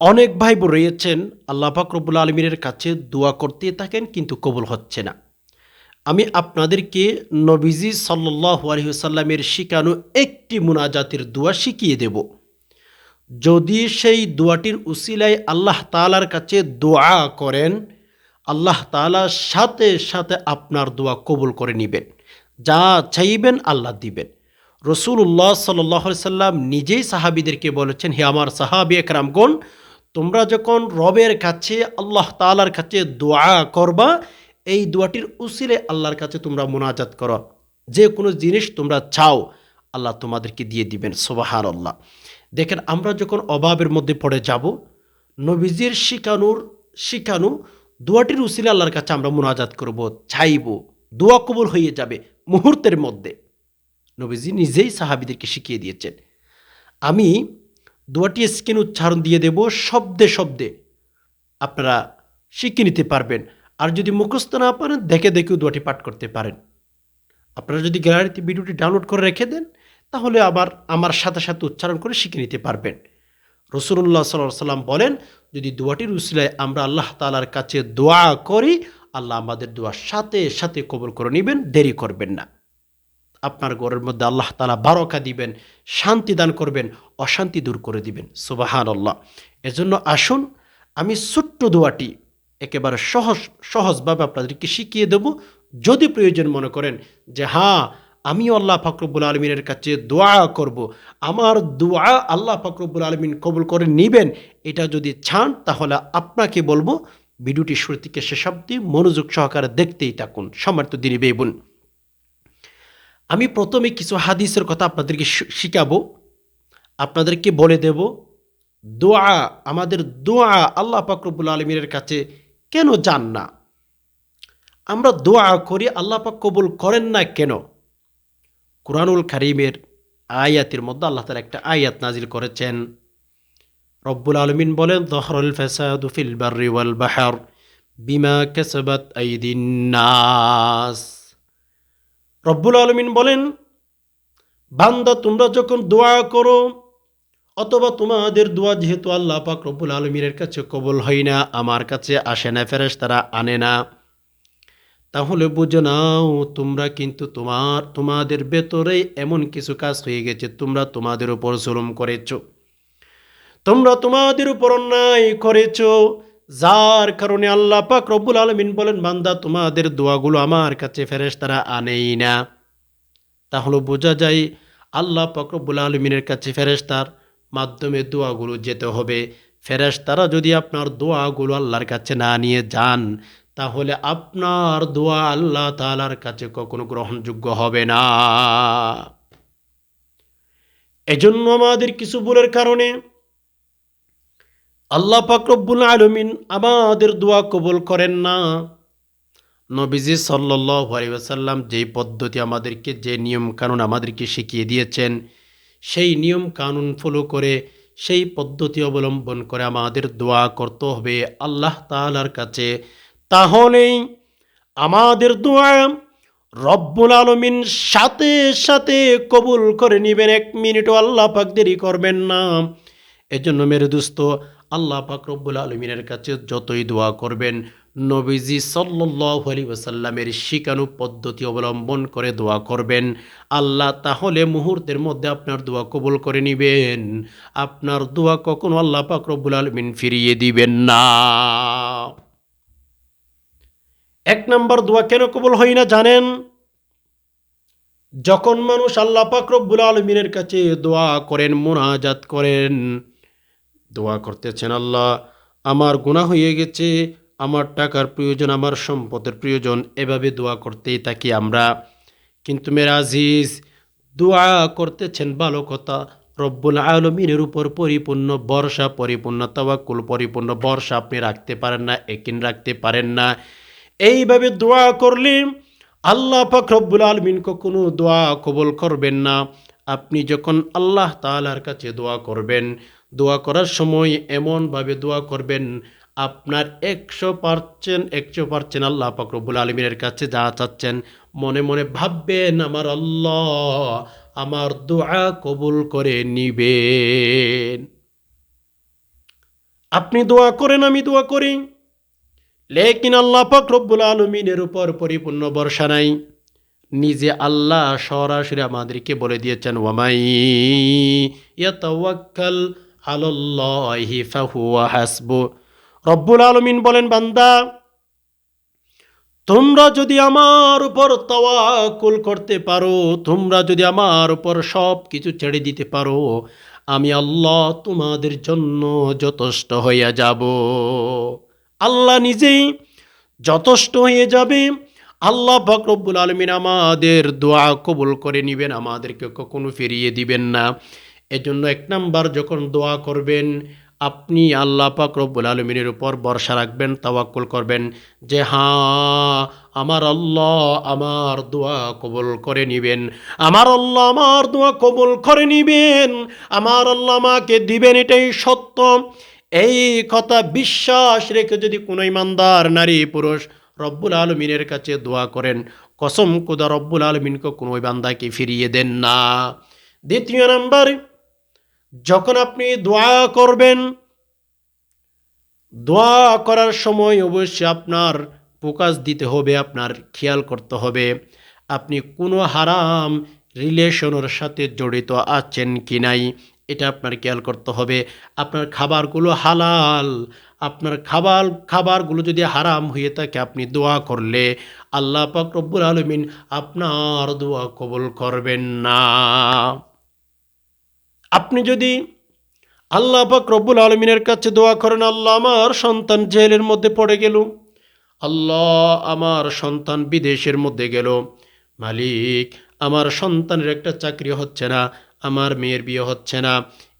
অনেক ভাই রয়েছেন, আল্লাহ পাক রব্বুল আলমিনের কাছে দোয়া করতে থাকেন, কিন্তু কবুল হচ্ছে না। আমি আপনাদেরকে নবীজি সাল্লাহ আলহিসাল্লামের শিখানো একটি মুনাজাতের দোয়া শিখিয়ে দেব। যদি সেই দোয়াটির উসিলায় আল্লাহ তালার কাছে দোয়া করেন, আল্লাহ তালা সাথে সাথে আপনার দোয়া কবুল করে নেবেন। যা চাইবেন আল্লাহ দিবেন। রসুল্লাহ সাল্লাহ সাল্লাম নিজেই সাহাবিদেরকে বলেছেন, হে আমার সাহাবি একরামগণ তোমরা যখন রবের কাছে, আল্লাহ তালার কাছে দোয়া করবা, এই দোয়াটির উসিলে আল্লাহর কাছে তোমরা মোনাজাত করো। যে কোনো জিনিস তোমরা চাও, আল্লাহ তোমাদেরকে দিয়ে দিবেন সোবাহার আল্লাহ দেখেন, আমরা যখন অভাবের মধ্যে পড়ে যাব, নবীজির শিখানোর শিখানো দোয়াটির উসিলে আল্লাহর কাছে আমরা মোনাজাত করব, চাইব, দোয়া কবুল হয়ে যাবে মুহূর্তের মধ্যে। নবীজি নিজেই সাহাবিদেরকে শিখিয়ে দিয়েছেন। আমি দোয়াটি স্কিন উচ্চারণ দিয়ে দেব শব্দে শব্দে। আপনারা শিখে নিতে পারবেন। আর যদি মুখস্থ না পারেন, দেখে দেখেও দোয়াটি পাঠ করতে পারেন। আপনারা যদি গ্যালারিতে ভিডিওটি ডাউনলোড করে রেখে দেন, তাহলে আবার আমার সাথে সাথে উচ্চারণ করে শিখে নিতে পারবেন। রসুল্লাহ সাল্লাহ সাল্লাম বলেন, যদি দোয়াটির উসিলায় আমরা আল্লাহ তালার কাছে দোয়া করি, আল্লাহ আমাদের দোয়ার সাথে সাথে কবল করে নেবেন, দেরি করবেন না। আপনার ঘরের মধ্যে আল্লাহ তালা বারকা দিবেন, শান্তি দান করবেন, অশান্তি দূর করে দিবেন। সুবাহান আল্লাহ এজন্য আসুন, আমি ছোট্ট দোয়াটি একেবারে সহজ, সহজভাবে আপনাদেরকে শিখিয়ে দেব। যদি প্রয়োজন মনে করেন যে হ্যাঁ আমিও আল্লাহ ফাকরবুল আলমিনের কাছে দোয়া করব। আমার দোয়া আল্লাহ ফাকরবুল আলমিন কবুল করে নেবেন, এটা যদি চান, তাহলে আপনাকে বলব, ভিডিওটি শুরু থেকে শেষ অব্দি মনোযোগ সহকারে দেখতেই থাকুন। সমর্থ দিনী বেবুন আমি প্রথমে কিছু হাদিসের কথা আপনাদেরকে শিখাবো। আপনাদেরকে বলে দেব, দোয়া, আমাদের দোয়া আল্লাহ পাকরবুল আলমীর কাছে কেন যান না? আমরা দোয়া করি, আল্লাহ পাক কবুল করেন না কেন? কোরআনুল কারিমের আয়াতের মধ্যে আল্লাহ তালা একটা আয়াত নাজিল করেছেন। রব্বুল আলমিন বলেন, দহরুল ফেসাদু ফিল বাহার বিমা কেসবাত নাস। রব্বুল আলমিন বলেন, বান্দা, তোমরা যখন দোয়া করো, অথবা তোমাদের দোয়া যেহেতু আল্লাহ পাক রব্বুল আলমীর কাছে কবল হয় না, আমার কাছে আসে না ফেরেস তারা আনে না, তাহলে বুঝে নাও, তোমরা কিন্তু তোমার, তোমাদের ভেতরে এমন কিছু কাজ হয়ে গেছে, তোমরা তোমাদের উপর জুলুম করেছ। তোমরা তোমাদের উপর অন্যায় করেছ যার কারণে আল্লাহ পাক রব্বুল আলমিন বলেন, বান্দা, তোমাদের দোয়াগুলো আমার কাছে ফেরেস তারা আনেই না। তাহলে বোঝা যায় আল্লাহ পাক রব্বুল আলমিনের কাছে ফেরেস্তার মাধ্যমে দোয়াগুলো যেতে হবে। ফেরেস তারা যদি আপনার দোয়াগুলো আল্লাহর কাছে না নিয়ে যান, তাহলে আপনার দোয়া আল্লাহ তালার কাছে কখনো গ্রহণযোগ্য হবে না। এজন্য আমাদের কিছু ভুলের কারণে আল্লাহ পাকরব্বুল আলমিন আমাদের দোয়া কবুল করেন না। নবীজি সাল্লাসাল্লাম যেই পদ্ধতি আমাদেরকে, যে নিয়ম কানুন আমাদেরকে শিখিয়ে দিয়েছেন, সেই নিয়ম কানুন ফলো করে, সেই পদ্ধতি অবলম্বন করে আমাদের দোয়া করতে হবে আল্লাহ তালার কাছে। তাহলেই আমাদের দোয়া রব্বুল আলমিন সাথে সাথে কবুল করে নিবেন। এক মিনিটও আল্লাহ পাক দেরি করবেন না। এজন্য মেরে দুস্ত আল্লাহ পাক রব্বুল আলমিনের কাছে যতই দোয়া করবেন, নবীজি সাল্লাহ আলী ওসাল্লামের শিকানু পদ্ধতি অবলম্বন করে দোয়া করবেন। আল্লাহ তাহলে মুহূর্তের মধ্যে আপনার দোয়া কবুল করে নিবেন। আপনার দোয়া কখনো আল্লাহ পাক রব্বুল আলমিন ফিরিয়ে দিবেন না। এক নম্বর দোয়া কেন কবুল হয় না জানেন? যখন মানুষ আল্লাহ পাক রব্বুল আলমিনের কাছে দোয়া করেন, মোনাজাত করেন দোয়া করতেছেন আল্লাহ, আমার গুণা হয়ে গেছে, আমার টাকার প্রয়োজন, আমার সম্পদের প্রয়োজন, এভাবে দোয়া করতেই থাকি আমরা। কিন্তু মেরা আজিজ, দোয়া করতেছেন ভালো কথা, রব্বুল আলমিনের উপর পরিপূর্ণ বর্ষা পরিপূর্ণ তাওয়াকুল পরিপূর্ণ বর্ষা আপনি রাখতে পারেন না একিন রাখতে পারেন না। এইভাবে দোয়া করলে আল্লাহ পাক রব্বুল আলমিন কখনো দোয়া কবল করবেন না। আপনি যখন আল্লাহ তালার কাছে দোয়া করবেন দোয়া করার সময় এমনভাবে দোয়া করবেন, আপনার একশো পার্সেন্ট একশো পার্সেন্ট আল্লাহ পাকরবুল আলমিনের কাছে যা চাচ্ছেন, মনে মনে ভাববেন, আমার আল্লাহ আমার দোয়া কবুল করে নিবেন। আপনি দোয়া করেন, আমি দোয়া করি। লেকিন আল্লাহ পাক রব্বুল আলমিনের উপর পরিপূর্ণ বর্ষা নাই। নিজে আল্লাহ সরাসরি আমাদেরকে বলে দিয়েছেন, ওয়ামাই ইয়াতাওয়াক্কাল আলাল্লাহি ফাহুয়া হাসবু। রব্বুল আলমিন বলেন, বান্দা, তোমরা যদি আমার উপর তাওয়াকুল করতে পারো, তোমরা যদি আমার উপর সব কিছু ছেড়ে দিতে পারো, আমি আল্লাহ তোমাদের জন্য যথেষ্ট হইয়া যাব। আল্লাহ নিজেই যথেষ্ট হয়ে যাবে। আল্লাহ ফকরব্বুল আলমিন আমাদের দোয়া কবুল করে নিবেন, আমাদেরকে কখনো ফিরিয়ে দিবেন না। এজন্য এক নাম্বার যখন দোয়া করবেন, আপনি আল্লাহ পাক রব্বুল আলমিনের উপর ভরসা রাখবেন, তাওয়াক্কুল করবেন যে হ্যাঁ আমার আল্লাহ আমার দোয়া কবুল করে নিবেন। আমার আল্লাহ আমার দোয়া কবুল করে নিবেন। আমার আল্লাহ আমাকে দিবেন এটাই সত্য। এই কথা বিশ্বাস রেখে যদি কোনো ইমানদার, নারী, পুরুষ রব্বুল আলমিনের কাছে দোয়া করেন, কসম কুদা রব্বুল আলমিনকে কোনো বান্দাকে ফিরিয়ে দেন না। দ্বিতীয় নাম্বার যখন আপনি দোয়া করবেন, দোয়া করার সময় অবশ্যই আপনার ফোকাস দিতে হবে, আপনার খেয়াল করতে হবে, আপনি কোনো হারাম রিলেশনের সাথে জড়িত আছেন কি নাই, এটা আপনার খেয়াল করতে হবে। আপনার খাবারগুলো হালাল, আপনার খাবার, খাবারগুলো যদি হারাম হয়ে থাকে, আপনি দোয়া করলে আল্লাহ পাক রব্বুল আলমিন আপনার দোয়া কবুল করবেন না। আপনি যদি আল্লাহ পাক রব্বুল আলমিনের কাছে দোয়া করেন, আল্লাহ আমার সন্তান জেলের মধ্যে পড়ে গেল, আল্লাহ আমার সন্তান বিদেশের মধ্যে গেল, মালিক, আমার সন্তানের একটা চাকরি হচ্ছে না, আমার মেয়ের বিয়ে হচ্ছে না,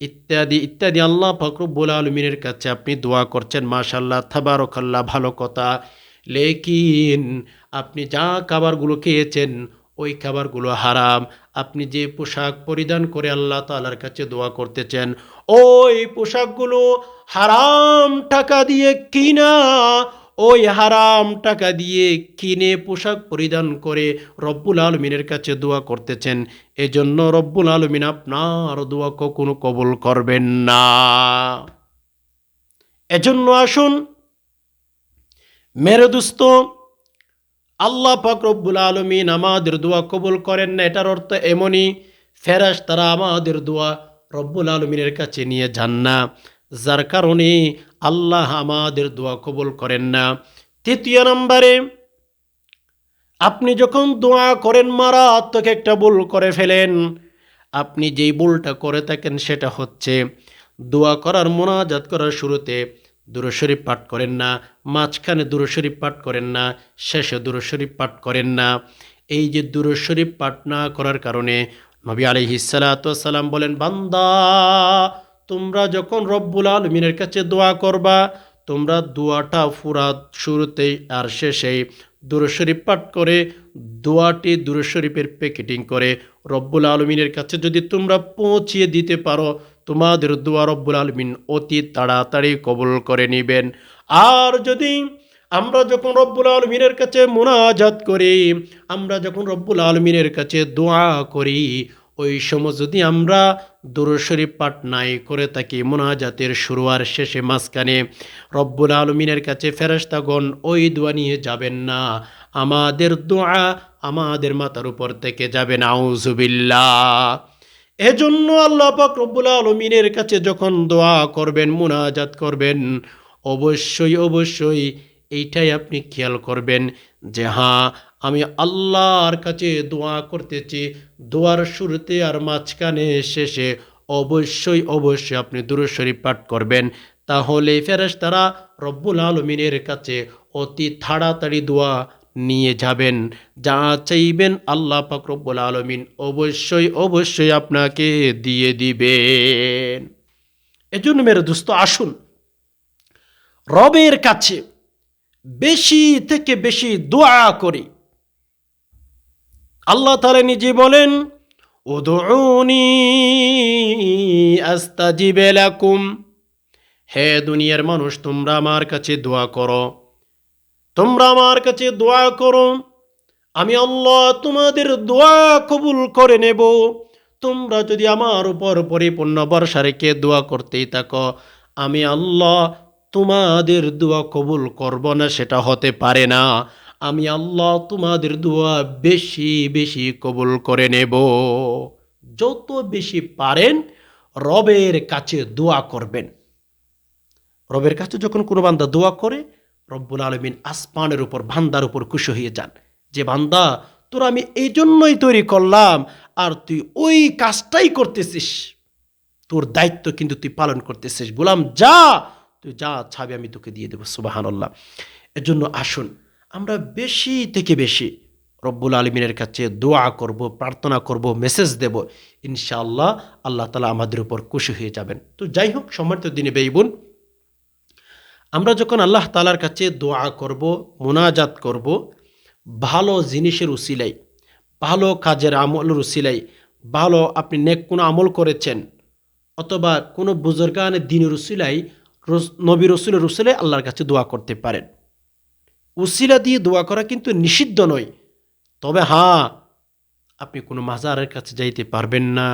ইত্যাদি ইত্যাদি আল্লাহ ফকরুব্বুল আলমিনের কাছে আপনি দোয়া করছেন মাশাল্লাহ থাবারকাল্লাহ ভালো কথা। লেকিন আপনি যা খাবারগুলো খেয়েছেন ওই খাবারগুলো হারাম। আপনি যে পোশাক পরিধান করে আল্লাহ তালার কাছে দোয়া করতেছেন, ওই পোশাকগুলো হারাম টাকা দিয়ে কিনা, ওই হারাম টাকা দিয়ে কিনে পোশাক পরিধান করে রব্বুল আলমিনের কাছে দোয়া করতেছেন, এজন্য রব্বুল আলমিন আপনার দোয়া কখনো কবুল করবেন না। এজন্য আসুন, মেরে দুস্ত আল্লাহ রব্বুল আলমিন আমাদের দোয়া কবুল করেন না, এটার অর্থ এমনই, ফেরাস তারা আমাদের দোয়া রব্বুল আলমিনের কাছে নিয়ে যান না। যার কারণে আল্লাহ আমাদের দোয়া কবুল করেন না। তৃতীয় নম্বরে, আপনি যখন দোয়া করেন, মারাত্মক একটা ভুল করে ফেলেন। আপনি যেই ভুলটা করে থাকেন, সেটা হচ্ছে দোয়া করার মোনাজাত করার শুরুতে দুরশরীফ পাঠ করেন না, মাঝখানে দুরশরীফ পাঠ করেন না, শেষে দুরশরীফ পাঠ করেন না। এই যে দুরশরীফ পাঠ না করার কারণে নবী আলহিসাল্লাম বলেন, বান্দা, তোমরা যখন রব্বুল আলমিনের কাছে দোয়া করবা, তোমরা দোয়াটা ফুরা শুরুতেই আর শেষেই দুরশরীফ পাঠ করে, দোয়াটি দুরশরীফের প্যাকেটিং করে, রব্বুল আলমিনের কাছে যদি তোমরা পৌঁছিয়ে দিতে পারো তোমাদের দোয়া রব্বুল আলমিন অতি তাড়াতাড়ি কবুল করে নেবেন। আর যদি আমরা যখন রব্বুল আলমিনের কাছে মোনাজাত করি, আমরা যখন রব্বুল আলমিনের কাছে দোয়া করি, ওই সময় যদি আমরা দুরশরীফ পাঠ নাই করে থাকি, মোনাজাতের শুরু আর শেষে মাঝখানে, রব্বুল আলমিনের কাছে ফেরস্তাগণ ওই দোয়া নিয়ে যাবেন না। আমাদের দোয়া আমাদের মাথার উপর থেকে যাবেন আউজুবিল্লা এজন্য আল্লাহ পাক রব্বুল আলমিনের কাছে যখন দোয়া করবেন, মোনাজাত করবেন, অবশ্যই অবশ্যই এইটাই আপনি খেয়াল করবেন যে হ্যাঁ আমি আল্লাহর কাছে দোয়া করতেছি। দোয়ার শুরুতে আর মাঝখানে শেষে অবশ্যই অবশ্যই আপনি দুরুশরীফ পাঠ করবেন। তাহলে ফেরেস তারা রব্বুল আলমিনের কাছে অতি তাড়াতাড়ি দোয়া নিয়ে যাবেন। যা চাইবেন আল্লাহ পাক রব্বুল আলমিন অবশ্যই অবশ্যই আপনাকে দিয়ে দিবেন। এজন্য মেরে দোস্ত, আসুন। রবের কাছে বেশি থেকে বেশি দোয়া করি। আল্লাহ তালা নিজে বলেন উদুনি আস্তাজিবে লাকুম। হে দুনিয়ার মানুষ, তোমরা আমার কাছে দোয়া করো। তোমরা আমার কাছে দোয়া করো। আমি আল্লাহ তোমাদের দোয়া কবুল করে নেব। তোমরা যদি আমার উপর পরিপূর্ণ বর্ষা রেখে দোয়া করতেই থাকো, আমি আল্লাহ তোমাদের দোয়া কবুল করব না, সেটা হতে পারে না। আমি আল্লাহ তোমাদের দোয়া বেশি বেশি কবুল করে নেব। যত বেশি পারেন, রবের কাছে দোয়া করবেন। রবের কাছে যখন কোনো বান্দা দোয়া করে রব্বুল আলমিন আসমানের উপর, বান্দার উপর খুশি হয়ে যান। যে বান্দা, তোর আমি এই জন্যই তৈরি করলাম আর তুই ওই কাজটাই করতেছিস। তোর দায়িত্ব কিন্তু তুই পালন করতেছিস। বললাম, যা, তুই যা ছাবি আমি তোকে দিয়ে দেবো। সুবাহান্লাহ এর জন্য আসুন, আমরা বেশি থেকে বেশি রব্বুল আলমিনের কাছে দোয়া করব, প্রার্থনা করব, মেসেজ দেব। ইনশাআল্লাহ আল্লাহ তালা আমাদের উপর খুশি হয়ে যাবেন। তো যাই হোক সম্মানিত দিনে বেইবুন আমরা যখন আল্লাহ তালার কাছে দোয়া করব, মোনাজাত করব, ভালো জিনিসের উসিলাই ভালো কাজের আমলের উসিলাই ভালো আপনি নেক কোনো আমল করেছেন, অথবা কোনো বুজুর্গানের দিনের উসিলাই নবী রসুলের উসিলাই আল্লাহর কাছে দোয়া করতে পারেন। উসিলা দিয়ে দোয়া করা কিন্তু নিষিদ্ধ নয়। তবে হ্যাঁ আপনি কোনো মাজারের কাছে যাইতে পারবেন না,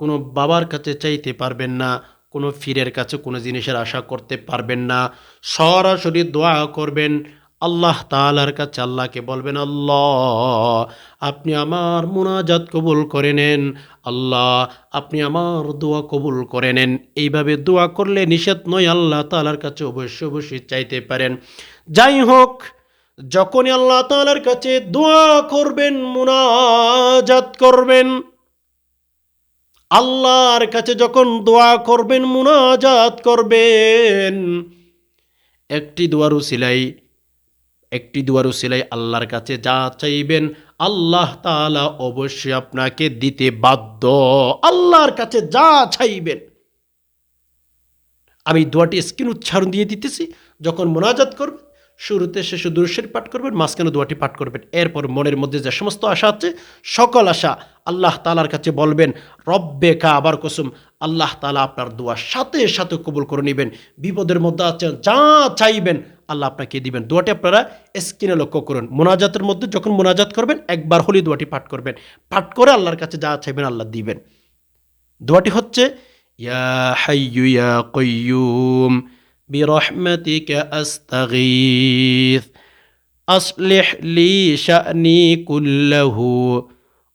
কোনো বাবার কাছে চাইতে পারবেন না কোনো ফিরের কাছে কোনো জিনিসের আশা করতে পারবেন না। সরাসরি দোয়া করবেন, আল্লাহ তালার কাছে আল্লাহকে বলবেন, আল্লাহ, আপনি আমার মোনাজাত কবুল করে নেন, আল্লাহ, আপনি আমার দোয়া কবুল করে নেন। এইভাবে দোয়া করলে নিষেধ নয়, আল্লাহ তালার কাছে অবশ্যই অবশ্যই চাইতে পারেন। যাই হোক, যখনই আল্লাহ তালার কাছে দোয়া করবেন, মোনাজাত করবেন আল্লাহর কাছে যখন দোয়া করবেন, মুনাজাত করবেন, একটি দুয়ারু সিলাই, একটি দুয়ারু সিলাই আল্লাহর কাছে যা চাইবেন, আল্লাহ তাআলা অবশ্যই আপনাকে দিতে বাধ্য। আল্লাহর কাছে যা চাইবেন। আমি দোয়াটি স্ক্রিন উচ্চারণ দিয়ে দিতেছি, যখন মোনাজাত করবেন, শুরুতে শেষে দুরুশের পাঠ করবেন, মাঝখানে দোয়াটি পাঠ করবেন। এরপর মনের মধ্যে যে সমস্ত আশা আছে, সকল আশা আল্লাহ তালার কাছে বলবেন রব্বে কা আবার কসুম আল্লাহ তালা আপনার দোয়ার সাথে সাথে কবুল করে নেবেন বিপদের মধ্যে আছেন যা চাইবেন আল্লাহ আপনাকে দিবেন দোয়াটি আপনারা স্ক্রিনে লক্ষ্য করুন মোনাজাতের মধ্যে যখন মোনাজাত করবেন একবার হলে দোয়াটি পাঠ করবেন পাঠ করে আল্লাহর কাছে যা চাইবেন আল্লাহ দিবেন দোয়াটি হচ্ছে ইয়া হাইয়ু ইয়া কয়্যুম برحمتك أستغيث أصلح لي شأني كله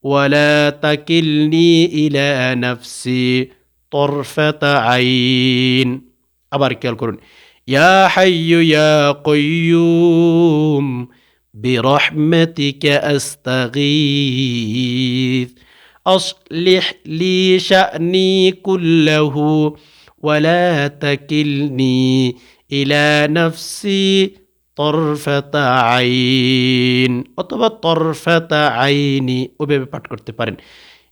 ولا تكلني إلى نفسي طرفة عين. أبارك كالكرون يا حي يا قيوم برحمتك أستغيث. أصلح لي شأني كله ولا تكلني إلى نفسي طرفة عين অথবা طرفة عيني ওভাবে পাঠ করতে পারেন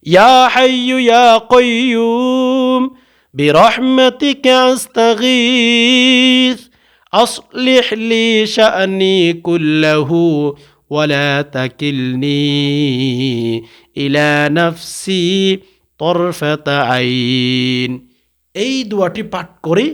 يا حي يا قيوم برحمتك أستغيث أصلح لي شأني كله ولا تكلني إلى نفسي طرفة عين এই দোয়াটি পাঠ করে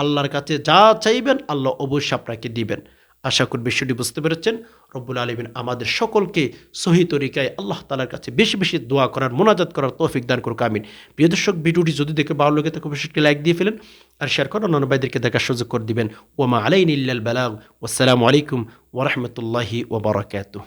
আল্লাহর কাছে যা চাইবেন আল্লাহ অবশ্যই আপনাকে দিবেন আশা করি বিষয়টি বুঝতে পেরেছেন। রব্বুল আলমিন আমাদের সকলকে সহি তরিকায় আল্লাহ তালার কাছে বেশি বেশি দোয়া করার, মোনাজাত করার তৌফিক দান করুক, আমিন। প্রিয় দর্শক, ভিডিওটি যদি দেখে ভালো লাগে, তাকে অবশ্যই লাইক দিয়ে ফেলেন আর শেয়ার করে অন্যান্য ভাইদেরকে দেখার সুযোগ করে দিবেন। ওমা আলাইন ইল্লাল বালাগ। আসসালামু আলাইকুম ওরহমতুল্লাহি ওবরাকাতুহ